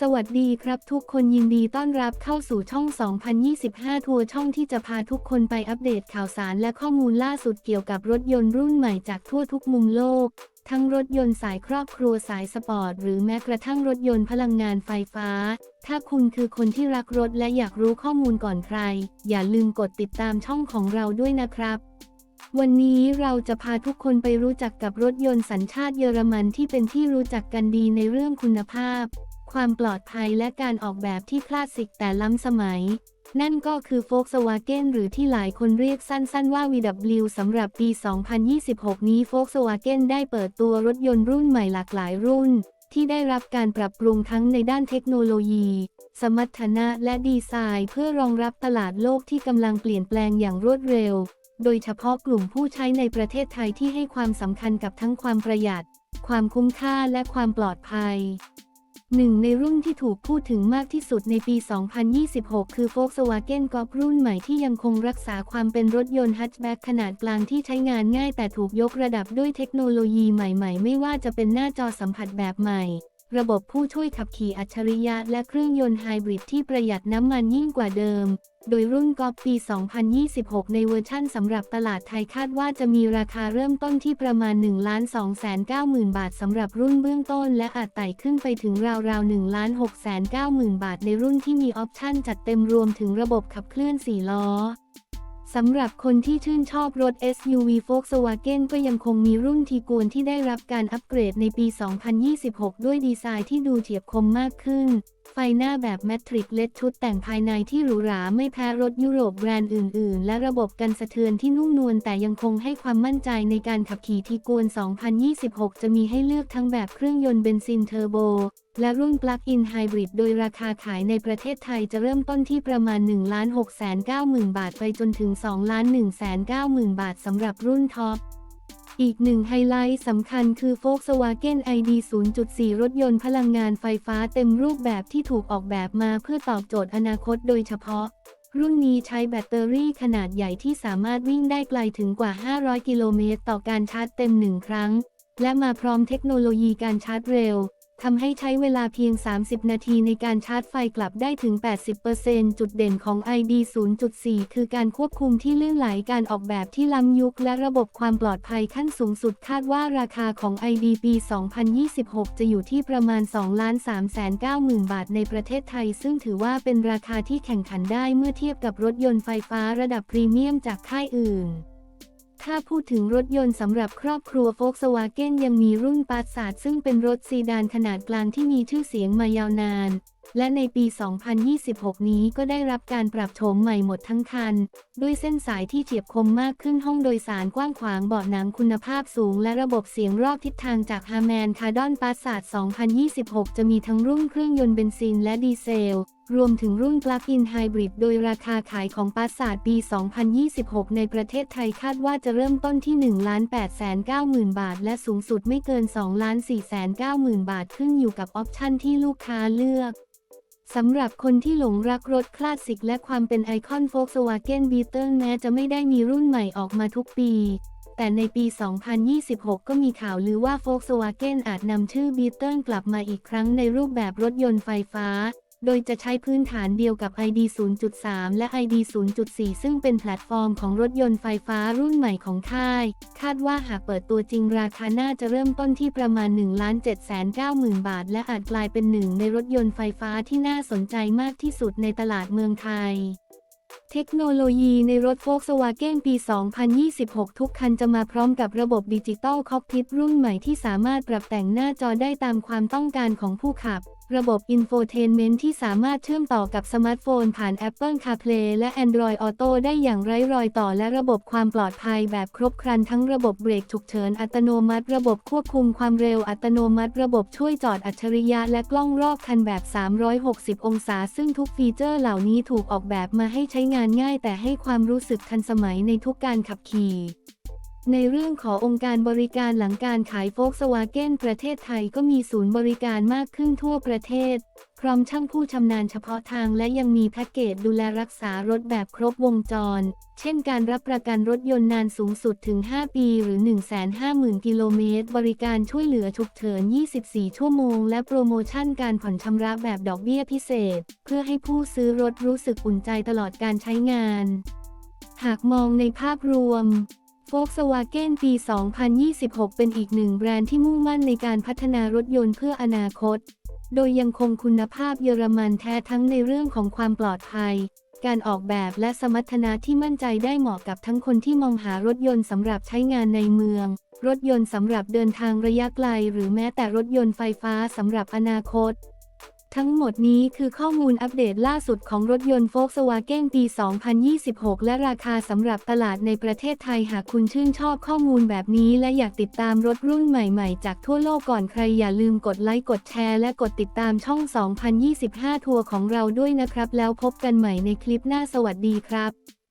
สวัสดีครับทุกคนยินดีต้อนรับเข้าสู่ช่อง 2025 ทัวร์ช่องที่จะพาทุกคนไปอัปเดตข่าวสารและข้อมูลล่าสุดเกี่ยวกับรถยนต์รุ่นใหม่จากทั่วทุกมุมโลก ทั้งรถยนต์สายครอบครัวสายสปอร์ตหรือแม้กระทั่งรถยนต์พลังงานไฟฟ้า ถ้าคุณคือคนที่รักรถและอยากรู้ข้อมูลก่อนใคร อย่าลืมกดติดตามช่องของเราด้วยนะครับวันนี้เราจะพาทุกคนไปรู้จักกับรถยนต์สัญชาติเยอรมันที่เป็นที่รู้จักกันดีในเรื่องคุณภาพ ความปลอดภัยและการออกแบบที่คลาสสิกแต่ล้ำสมัย นั่นก็คือ Volkswagen หรือที่หลายคนเรียกสั้นๆว่า VW สำหรับปี 2026 นี้ Volkswagen ได้เปิดตัวรถยนต์รุ่นใหม่หลากหลายรุ่น ที่ได้รับการปรับปรุงทั้งในด้านเทคโนโลยี สมรรถนะและดีไซน์เพื่อรองรับตลาดโลกที่กำลังเปลี่ยนแปลงอย่างรวดเร็ว โดยเฉพาะกลุ่มผู้ใช้ในประเทศไทยที่ให้ความสำคัญกับทั้งความประหยัด ความคุ้มค่าและความปลอดภัย หนึ่งในรุ่นที่ถูกพูดถึงมากที่สุดในปี 2026 คือ Volkswagen Golf รุ่นใหม่ที่ยังคงรักษาความเป็นรถยนต์ฮัตช์แบ็กขนาดกลางที่ใช้งานง่ายแต่ถูกยกระดับด้วยเทคโนโลยีใหม่ๆ ไม่ว่าจะเป็นหน้าจอสัมผัสแบบใหม่ ระบบผู้ช่วยขับขี่อัจฉริยะและเครื่องยนต์ไฮบริดที่ประหยัดน้ำมันยิ่งกว่าเดิม โดยรุ่นกอล์ฟปี 2026 ในเวอร์ชั่นสำหรับตลาดไทยคาดว่าจะมีราคาเริ่มต้นที่ประมาณ 1 2 9 0 0 0 0บาทสำหรับรุ่นเบื้องต้น และอาจไต่ขึ้นไปถึงราวๆ 1 6 9 0 0 0 0 บาทในรุ่นที่มีออปชั่นจัดเต็มรวมถึงระบบขับเคลื่อน 4 ล้อสำหรับคนที่ชื่นชอบรถ SUV Volkswagen ก็ยังคงมีรุ่นทีกวนที่ได้รับการอัปเกรดในปี 2026 ด้วยดีไซน์ที่ดูเฉียบคมมากขึ้นไฟหน้าแบบแมทริกเลดชุดแต่งภายในที่หรูหราไม่แพ้รถยุโรปแบรนด์อื่น ๆ และระบบกันสะเทือนที่นุ่มนวลแต่ยังคงให้ความมั่นใจในการขับขี่ทีกวน 2026 จะมีให้เลือกทั้งแบบเครื่องยนต์เบนซินเทอร์โบ และรุ่นปลั๊กอินไฮบริดโดยราคาขายในประเทศไทยจะเริ่มต้นที่ประมาณ 1 6 9 0 0 0 0 บาท ไปจนถึง 2 1 9 0 0 0 0 บาทสำหรับรุ่นท็อป อีกหนึ่งไฮไลท์สำคัญคือ Volkswagen ID 0.4 รถยนต์พลังงานไฟฟ้าเต็มรูปแบบที่ถูกออกแบบมาเพื่อตอบโจทย์อนาคตโดยเฉพาะ รุ่นนี้ใช้แบตเตอรี่ขนาดใหญ่ที่สามารถวิ่งได้ไกลถึงกว่า 500 กิโลเมตร ต่อการชาร์จเต็มหนึ่งครั้ง และมาพร้อมเทคโนโลยีการชาร์จเร็ว ทำให้ใช้เวลาเพียง 30 นาทีในการชาร์จไฟกลับได้ถึง 80%จุดเด่นของ ID 0.4 คือการควบคุมที่ลื่นไหลการออกแบบที่ล้ำยุคและระบบความปลอดภัยขั้นสูงสุดคาดว่าราคาของ ID ปี 2026 จะอยู่ที่ประมาณ2,390,000บาทในประเทศไทย ซึ่งถือว่าเป็นราคาที่แข่งขันได้เมื่อเทียบกับรถยนต์ไฟฟ้าระดับพรีเมียมจากค่ายอื่น ถ้าพูดถึงรถยนต์สำหรับครอบครัว Volkswagen ยังมีรุ่นปาสาดซึ่งเป็นรถซีดานขนาดกลางที่มีชื่อเสียงมายาวนาน และในปี 2026 นี้ก็ได้รับการปรับโฉมใหม่หมดทั้งคัน ด้วยเส้นสายที่เฉียบคมมากขึ้นห้องโดยสารกว้างขวางเบาะหนังคุณภาพสูง และระบบเสียงรอบทิศทางจากฮาแมนคาร์ดอนปาสาด2026 จะมีทั้งรุ่นเครื่องยนต์เบนซินและดีเซล รวมถึงรุ่นปลั๊กอินไฮบริดโดยราคาขายของปาสาดปี 2026 ในประเทศไทยคาดว่าจะเริ่มต้นที่ 1,890,000 บาท และสูงสุดไม่เกิน 2,490,000 บาทขึ้นอยู่กับออปชั่นที่ลูกค้าเลือกสำหรับคนที่หลงรักรถคลาสสิกและความเป็นไอคอน Volkswagen Beetle แม้จะไม่ได้มีรุ่นใหม่ออกมาทุกปี แต่ในปี 2026 ก็มีข่าวลือว่า Volkswagen อาจนำชื่อ Beetle กลับมาอีกครั้งในรูปแบบรถยนต์ไฟฟ้า โดยจะใช้พื้นฐานเดียวกับ ID 0.3 และ ID 0.4 ซึ่งเป็นแพลตฟอร์มของรถยนต์ไฟฟ้ารุ่นใหม่ของค่าย คาดว่าหากเปิดตัวจริงราคาน่าจะเริ่มต้นที่ประมาณ 1,790,000 บาท และอาจกลายเป็นหนึ่งในรถยนต์ไฟฟ้าที่น่าสนใจมากที่สุดในตลาดเมืองไทยเทคโนโลยีในรถ Volkswagen ปี 2026 ทุกคันจะมาพร้อมกับระบบดิจิตอลคอกพิทรุ่นใหม่ที่สามารถปรับแต่งหน้าจอได้ตามความต้องการของผู้ขับระบบอินโฟเทนเมนต์ที่สามารถเชื่อมต่อกับสมาร์ทโฟนผ่าน Apple CarPlay และ Android Auto ได้อย่างไร้รอยต่อและระบบความปลอดภัยแบบครบครันทั้งระบบเบรกฉุกเฉินอัตโนมัติ ระบบควบคุมความเร็วอัตโนมัติ ระบบช่วยจอดอัจฉริยะและกล้องรอบคันแบบ 360 องศา ซึ่งทุกฟีเจอร์เหล่านี้ถูกออกแบบมาให้ใช้งานง่าย แต่ให้ความรู้สึกทันสมัยในทุกการขับขี่ ในเรื่องขององค์การบริการหลังการขายโฟกสวาเก้นประเทศไทยก็มีศูนย์บริการมากขึ้นทั่วประเทศ พร้อมช่างผู้ชำนาญเฉพาะทางและยังมีแพ็กเกจดูแลรักษารถแบบครบวงจร เช่นการรับประกันรถยนต์นานสูงสุดถึง 5 ปีหรือ 150,000 กิโลเมตร บริการช่วยเหลือฉุกเฉิน 24 ชั่วโมง และโปรโมชั่นการผ่อนชำระแบบดอกเบี้ยพิเศษ เพื่อให้ผู้ซื้อรถรู้สึกอุ่นใจตลอดการใช้งาน หากมองในภาพรวม Volkswagen ปี 2026 เป็นอีกหนึ่งแบรนด์ที่มุ่งมั่นในการพัฒนารถยนต์เพื่ออนาคต โดยยังคงคุณภาพเยอรมันแท้ทั้งในเรื่องของความปลอดภัย การออกแบบและสมรรถนะที่มั่นใจได้เหมาะกับทั้งคนที่มองหารถยนต์สำหรับใช้งานในเมือง รถยนต์สำหรับเดินทางระยะไกล หรือแม้แต่รถยนต์ไฟฟ้าสำหรับอนาคต ทั้งหมดนี้คือข้อมูลอัปเดตล่าสุดของรถยนต์ Volkswagen ปี 2026 และราคาสำหรับตลาดในประเทศไทยหากคุณชื่นชอบข้อมูลแบบนี้และอยากติดตามรถรุ่นใหม่ๆ จากทั่วโลกก่อนใครอย่าลืมกดไลค์กดแชร์และกดติดตามช่อง 2025 ทัวร์ของเราด้วยนะครับ แล้วพบกันใหม่ในคลิปหน้าสวัสดีครับ